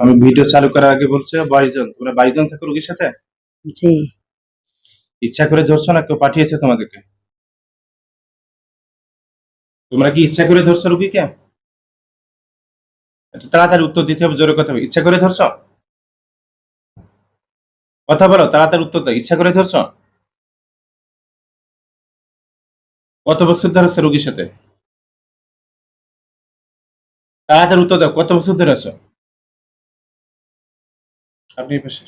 আমি ভিডিও চালু করার আগে বলছে বাইশ জন তোমরা বাইশ জন থাকো রোগীর সাথে? জি। ইচ্ছা করে ধরছো না কেউ পাঠিয়েছে তোমাদেরকে? তোমরা কি ইচ্ছা করে ধরছো রুগীকে? তাড়াতাড়ি উত্তর দিতে হবে জোরে কথা। ইচ্ছা করে ধরছো? কথা বলো তাড়াতাড়ি উত্তর দাও। ইচ্ছা করে ধরছো? কত বছর ধরে আছো রুগীর সাথে? তাড়াতাড়ি উত্তর দাও কত বছর ধরে আছো? আপনি এই পাশে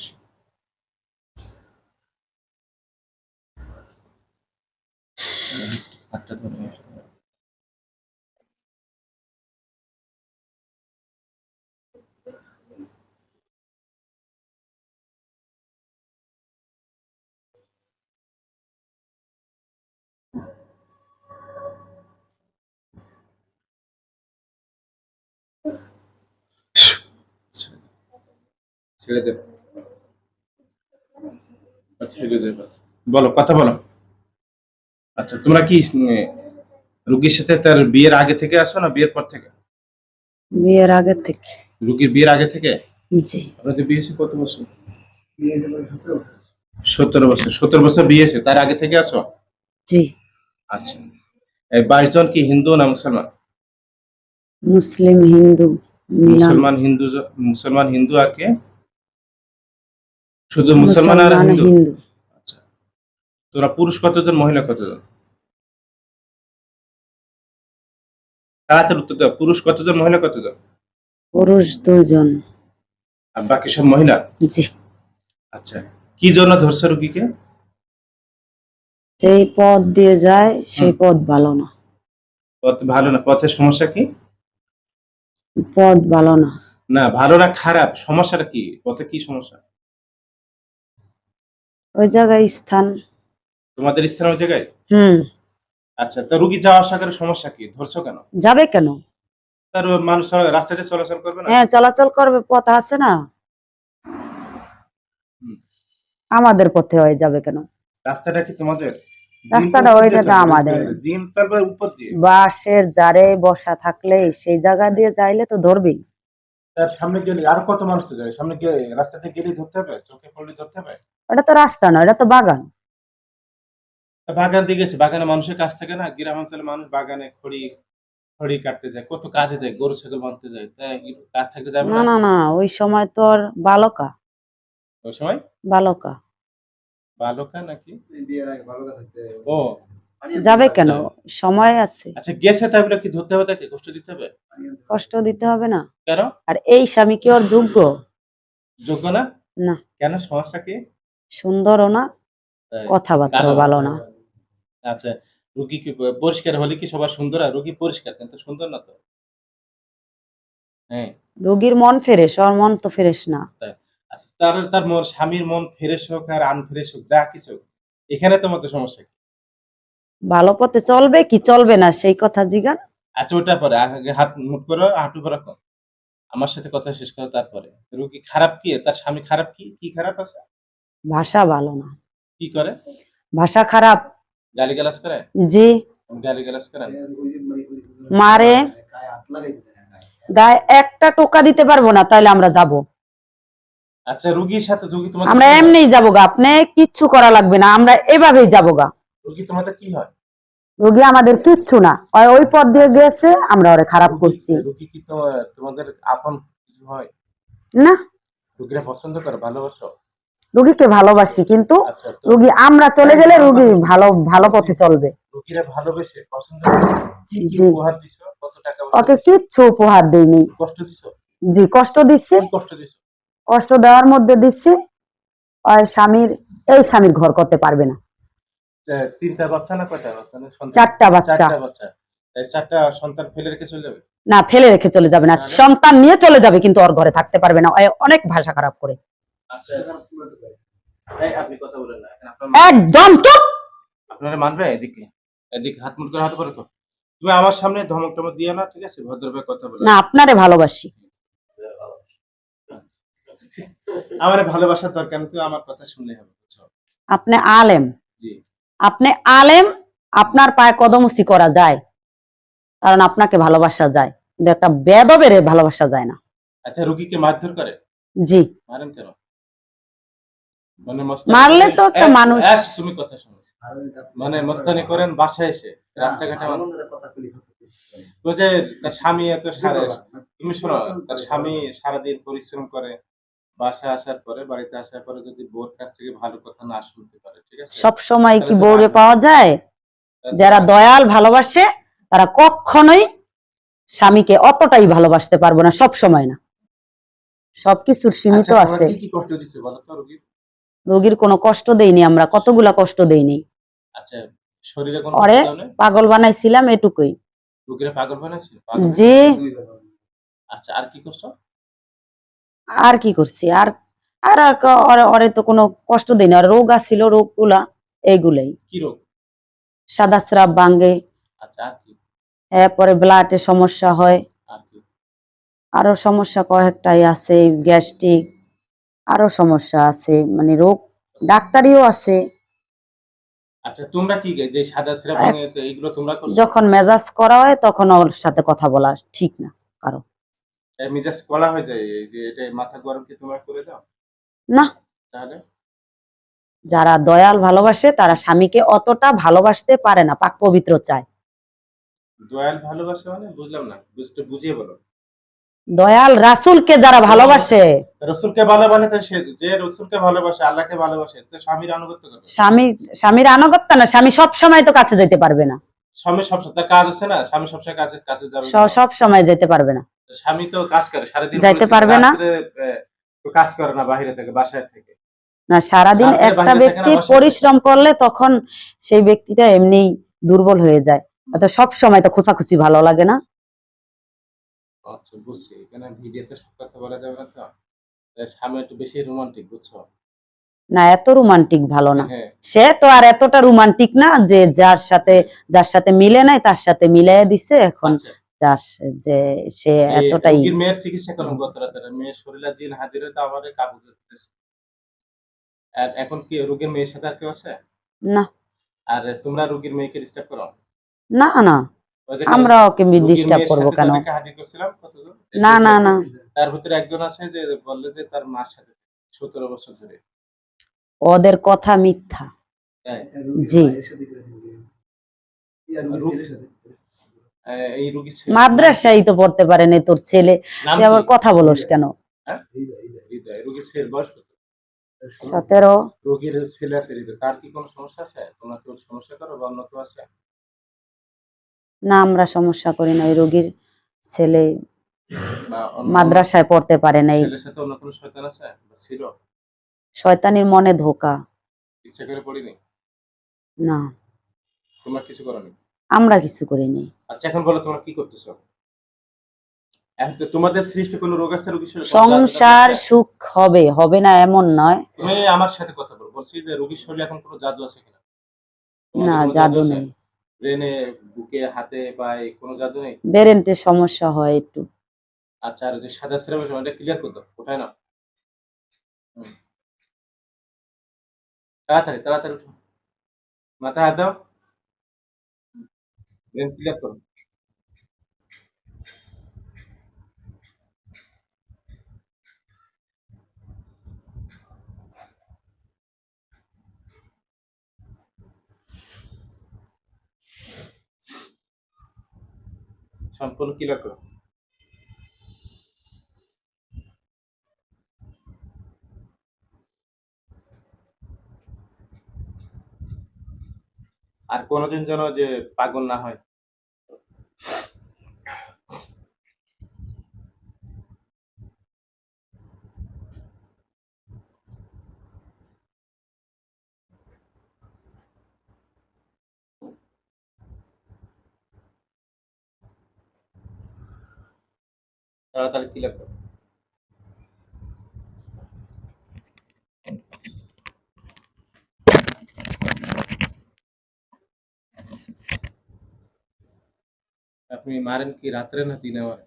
ছেড়ে দে। আচ্ছা, ছেড়ে বলো কথা বলো। আচ্ছা তোমরা কি রুগীর সাথে তার বিয়ের আগে থেকে আসো না বিয়ের পর থেকে? বিয়ের আগে থেকে। রুগীর বিয়ের আগে থেকে? জি। আপনাদের বিয়ে কত বছর? সত্তর বছর। সত্তর বছর বিয়ে হয়েছে তার আগে থেকে আসো? জি। আচ্ছা। বাইশ জন কি হিন্দু না মুসলমান? মুসলিম হিন্দু মুসলমান হিন্দু মুসলমান হিন্দু আর কে? শুধু মুসলমান আর হিন্দু? আচ্ছা। তোরা পুরুষ কতজন মহিলা কতজন? তাড়াতাড়ি উত্তর দাও পুরুষ কতজন মহিলা কতজন? পুরুষ দুজন আর বাকি সব মহিলা? জি। আচ্ছা কি জন্য ধরছে রুগীকে? যেই পথ দিয়ে যায় সেই পথ ভালো না। পথ ভালো না পথের সমস্যা কি? পথ ভালো না। না ভালো না খারাপ সমস্যাটা কি? পথে কি সমস্যা? ওই জায়গায় স্থান। তোমাদের স্থান ওই জায়গায়? হুম। আচ্ছা তা রুগী যাওয়া আসা করে সমস্যা কি? ধরছো কেন? যাবে কেন? তার মানুষ রাস্তাতে চলাচল করবে না? হ্যাঁ চলাচল করবে পথ আছে না। আমাদের পথে হয়ে যাবে কেন? রাস্তাটা কি তোমাদের? রাস্তাটা ওইটা তো আমাদের। দিন তারপর উপর দিয়ে? বাসের জারে বসা থাকলে সেই জায়গা দিয়ে যাইলে তো ধরবেই। তার সামনে গেলে আর কত মানুষ তো যায়? সামনে গিয়ে রাস্তাতে গেলে ধরতে হবে চোখে পড়লে ধরতে হবে? এটা তো রাস্তা না এটা তো বাগান। বাগান গেছে বাগানে মানুষের কাজ থাকে না? গ্রাম অঞ্চলে মানুষ বাগানে খড়ি খড়ি কাটতে যায় কত কাজে যায় গরু ছাগল বাঁধতে যায় তাই কাজ থাকতে যাবে না? না না ওই সময় তোর বালকা। ওই সময়? বালকা। বালকা নাকি? ও যাবে কেন? সময় আছে। আচ্ছা গেছে তাহলে কি ধরতে হবে তাকে? কষ্ট দিতে হবে? কষ্ট দিতে হবে না। কেন? আর এই স্বামী কি ওর যোগ্য? যোগ্য না? না। কেন? সমস্যা কি? সুন্দরও না। কথাবার্তা ভালো না। আচ্ছা রুগী কি পরিষ্কার হলে কি সবার সুন্দর? আর রুগী পরিষ্কার কিন্তু সুন্দর না তো। হ্যাঁ। রোগীর মন ফেরেশ ওর মন তো ফেরেশ না। তার তার মন স্বামীর মন ফ্রেশ হোক আর আনফ্রেশ হোক যা কিছু এখানে তোমাদের সমস্যা ভালো পথে চলবে কি চলবে না সেই কথা জিগান। আচ্ছা ওটা পরে আগে হাত মুট করো হাঁটু করে রাখো আমার সাথে কথা শেষ করো তারপরে। রুগী খারাপ কি? তার স্বামী খারাপ কি? কি খারাপ আছে? ভাষা ভালো না। কি করে? ভাষা খারাপ। গালি গালাজ করে? জি। গালি গালাজ করে? মারে। গায়ে একটা টোকা দিতে পারব না তাহলে আমরা যাব। আচ্ছা রুগীর সাথে রুগী তোমাদের আমরা এমনিই যাব গা আপনি কিচ্ছু করা লাগবে না আমরা এভাবেই যাব গা। রুগী তোমাদের কি হয়? রোগী আমাদের কিচ্ছু না। ওই পথ দিয়ে গেছে আমরা ওরে খারাপ করছি। রুগী কি তো তোমাদের আপন কিছু হয়? না। রুগীরা পছন্দ করে ভালোবাসো? রোগীকে ভালোবাসি কিন্তু আচ্ছা রোগী আমরা চলে গেলে রোগী ভালো ভালো পথে চলবে। রুগীরা ভালোবেসে পছন্দ কি কি উপহার দিছো? কত টাকা ওকে কিচ্ছু উপহার দেইনি। কষ্ট দিছো? জি কষ্ট দিচ্ছি। কষ্ট দিছো? কষ্ট দেওয়ার মধ্যে দিচ্ছি। ওই স্বামীর এই স্বামীর ঘর করতে পারবে না। তিনটা বাচ্চা না কয়টা বাচ্চা? চারটা বাচ্চা। চারটা বাচ্চা। চারটা সন্তান ফেলে রেখে চলে যাবে? না ফেলে রেখে চলে যাবে না। সন্তান নিয়ে চলে যাবে কিন্তু ওর ঘরে থাকতে পারবে না। অনেক ভাষা খারাপ করে। আচ্ছা। একদম চুপ! আপনারা মানবে এদিকে? এদিকে হাত করে হাত। তুমি আমার সামনে ধমক টমক দিও না ঠিক আছে? ভদ্রভাবে কথা বলো। না আপনারে ভালোবাসি। আমার ভালোবাসার দরকার নেই আমার কথা শুনলে হবে আপনি আলেম। জি। আপনি আলেম আপনার পায়ে কদমসি করা যায় কারণ আপনাকে ভালোবাসা যায়। কিন্তু একটা বেদবের ভালোবাসা যায় না। আচ্ছা রুগীকে মারধর করে? জি। মারেন কেন? মানে মারলে তো একটা মানুষ- তুমি কথা শোনো। মানে মস্তানি করেন বাসায় এসে রাস্তাঘাটে আমার- তো যে তার স্বামী এত সারা তুমি শোনো তার স্বামী সারাদিন পরিশ্রম করে বাসায় আসার পরে বাড়িতে আসার পরে যদি বোর কাছ থেকে ভালো কথা না শুনতে পারে ঠিক আছে? সব সময় কি বউরে পাওয়া যায়? যারা দয়াল ভালোবাসে তারা কখনোই স্বামীকে অতটাই ভালোবাসতে পারব না সব সময় না। সবকিছুর সীমিত আচ্ছা, আছে। কি কষ্ট দিচ্ছে বলো তো রুগীর? রোগীর কোনো কষ্ট দেইনি আমরা কতগুলা কষ্ট দেইনি। আচ্ছা শরীরে কোনো? কষ্ট নেই? পাগল বানাইছিলাম এটুকুই। রুগীরা পাগল বানাইছে? পাগল জি। আচ্ছা আর কি করছ? আর কি করছি? আর আর ওরে- তো কোনো কষ্ট দেয়নি আর রোগ আসছিল রোগগুলা এইগুলাই। সাদা স্রাব ভাঙ্গে আচ্ছা এরপরে ব্লাডের সমস্যা হয়। আরও সমস্যা কয়েকটাই আছে গ্যাস্ট্রিক। আরও সমস্যা আছে মানে রোগ ডাক্তারিও আছে। আচ্ছা তোমরা কি যে সাদা সিরা ভাঙে এইগুলো তোমরা যখন মেজাজ করা হয় তখন ওর সাথে কথা বলা ঠিক না কারও। মিজাজ কলা হয়ে যায় যে এটা মাথা গরম কি তোমরা করে দাও? না। তাহলে? যারা দয়াল ভালোবাসে তারা স্বামীকে অতটা ভালোবাসতে পারে না পাক পবিত্র চায়। দয়াল ভালোবাসা মানে বুঝলাম না বুঝতে বুঝিয়ে বলো। দয়াল রাসূলকে যারা ভালোবাসে। রসুলকে ভালোবাসে তো সে যে রসুলকে ভালোবাসে আল্লাহকে ভালোবাসে তো স্বামীর আনুগত্য করবে স্বামী স্বামীর আনুগত্য না স্বামী সব সময় তো কাছে যেতে পারবে না। স্বামী সব তার কাজ আছে না স্বামী সবসময় কাজে কাছে যাবে সব সময় যেতে পারবে না। স্বামী তো কাজ করে সারাদিন যাইতে পারবে না? কাজ করে না বাইরে থেকে বাসায় থেকে। না সারাদিন একটা ব্যক্তি পরিশ্রম করলে তখন সেই ব্যক্তিটা এমনিই দুর্বল হয়ে যায়। অত সব সময় তো খোঁচাখুচি ভালো লাগে না। আচ্ছা বুঝছি। এখানে ভিডিওতে সব কথা বলা যাবে না তো? স্বামী একটু বেশি রোমান্টিক বুঝছ? না এত রোমান্টিক ভালো না। হ্যাঁ। সে তো আর এতটা রোমান্টিক না যে যার সাথে যার সাথে মিলে নাই তার সাথে মিলাইয়া দিছে এখন। আচ্ছা। যে সে এতটাই মেয়ের চিকিৎসা করলাম গত রাতে মেয়ের শরীরে জিন হাজিরে তো আমাদের কাবু করতেছে। আর এখন কি রোগীর মেয়ের সাথে আর কেউ আছে? না। আর তোমরা রোগীর মেয়েকে ডিস্টার্ব করো? না না। আমরা ওকে ডিস্টার্ব করব কেন? যাদেরকে হাজির করছিলাম কতজন? না না না। তার ভিতরে একজন আছে যে বললে যে তার মার সাথে সতেরো বছর ধরে। ওদের কথা মিথ্যা। তাই? জি। এ, এই রোগী মাদ্রাসায় তো পড়তে পারে না তোর ছেলে। তুই আবার কথা বলস কেন? হ্যাঁ? হৃদয়। রোগীর ছেলের বয়স কত? সতেরো। রোগীর ছেলে আছে তার কি কোনো সমস্যা আছে? তোমরা কেউ সমস্যা করো বা অন্য কেউ আছে? না আমরা সমস্যা করি না। ওই রোগীর ছেলে মাদ্রাসায় পড়তে পারে নাই। শয়তানির মনে ধোকা। ইচ্ছা করে পড়িনি? না। তোমরা কিছু করনি আমরা কিছু করিনি আচ্ছা এখন বলো তোমরা কি করতেছো? তোমাদের সৃষ্টি কোনো রোগ আছে রোগীর শরীরে? সংসার সুখ হবে হবে না এমন নয়। তুমি আমার সাথে কথা বল বলছি যে রোগীর শরীরে এখন কোনো জাদু আছে কিনা? না জাদু নেই। ব্রেনে বুকে হাতে পায়ে কোনো জাদু নেই? বেরেন্টের সমস্যা হয় একটু। আচ্ছা আর যে সাদা ক্লিয়ার করতো কোথায় না তাড়াতাড়ি তাড়াতাড়ি মাথায় হাত দাও। ব্রেন ক্লিয়ার করো সম্পূর্ণ ক্লিয়ার করো আর কোনোদিন যেন যে পাগল না হয়। তাড়াতাড়ি ক্লিয়ার করো আপনি মারেন কি রাত্রে না দিনে মারেন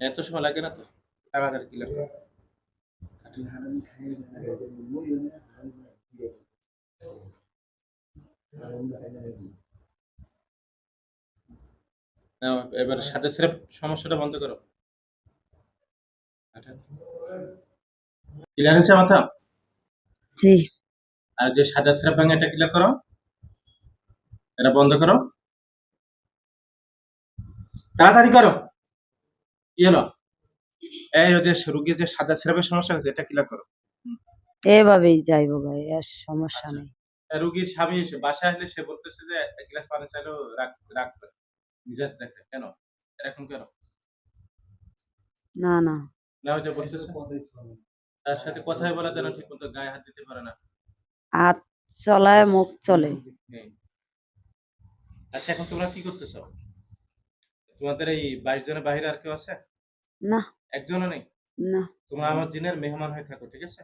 এত সময় লাগে না তো তাড়াতাড়ি ক্লিয়ার করো এবার সাথে সিরাপ সমস্যাটা বন্ধ করো ক্লিয়ার হয়েছে মাথা? জি। আর যে সাদা সিরাপ ভাঙে এটা ক্লিয়ার করো। এটা বন্ধ করো। তাড়াতাড়ি করো। কি হলো? এই ওদের রুগীর যে সাদা সিরাপের সমস্যা হয়েছে এটা ক্লিয়ার করো। এভাবেই যাইবো ভাই আর সমস্যা নেই। রুগীর স্বামী এসে বাসায় আসলে সে বলতেছে যে এক গ্লাস পানি চাইলেও রাখ রাখবে মিজাজ দেখে কেন? এরকম কেন? না না। না বলতেছে। তার সাথে কথাই বলা যায় না ঠিক মতো গায়ে হাত দিতে পারে না। হাত চলায় মুখ চলে। আচ্ছা এখন তোমরা কি করতেছ? তোমাদের এই বাইশ জনের বাইরে আর কেউ আছে? না। একজনও নেই? না। তোমরা আমার জিনের মেহমান হয়ে থাকো ঠিক আছে?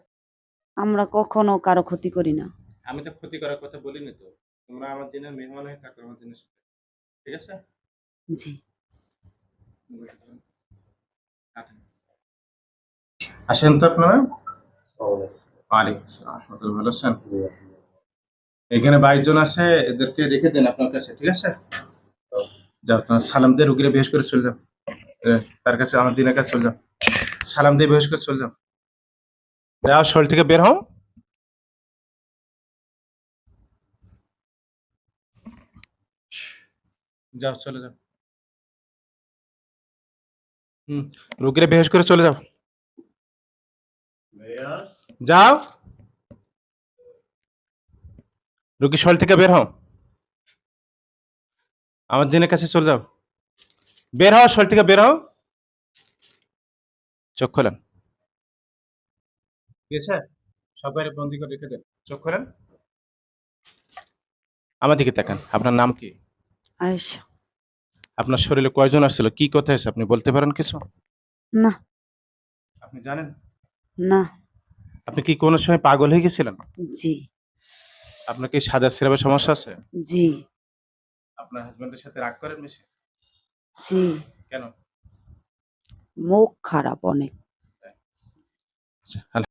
আমরা কখনো কারও ক্ষতি করি না। আমি তো ক্ষতি করার কথা বলিনি তো। তোমরা আমার জিনের মেহমান হয়ে থাকো আমার জিনের সাথে। ঠিক আছে? জি। আসেন তো আপনারা? ভালো আছেন? এখানে বাইশ জন আছে এদেরকে রেখে দেন আপনার কাছে ঠিক আছে? যাও তোমার সালাম দিয়ে রুগীরা বেশ করে চলে যাও। তার কাছে আমার দিনের কাছে চলে যাও। সালাম দিয়ে বেশ করে চলে যাও। যাও শরীর থেকে বের হও। যাও চলে যাও। হুম রুগীরা বেশ করে চলে যাও। যাও। রুগী শরীর থেকে বের হও। আমার জিনের কাছে চলে যাও। বের হও শরীর থেকে বের হও। চোখ খোলেন। ঠিক আছে সবাই বন্দি করে রেখে দেন। চোখ খোলেন। আমার দিকে তাকান। আপনার নাম কি? আপনার শরীরে কয়জন আসছিল? কি কথা আছে? আপনি বলতে পারেন কিছু? না। আপনি জানেন? না। আপনি কি কোনো সময় পাগল হয়ে গেছিলেন? জি। আপনার কি সাদা সিরাপের সমস্যা আছে? জি। আপনার হাজবেন্ডের সাথে রাগ করেন বেশি? জি। কেন? মুখ খারাপ অনেক। আচ্ছা,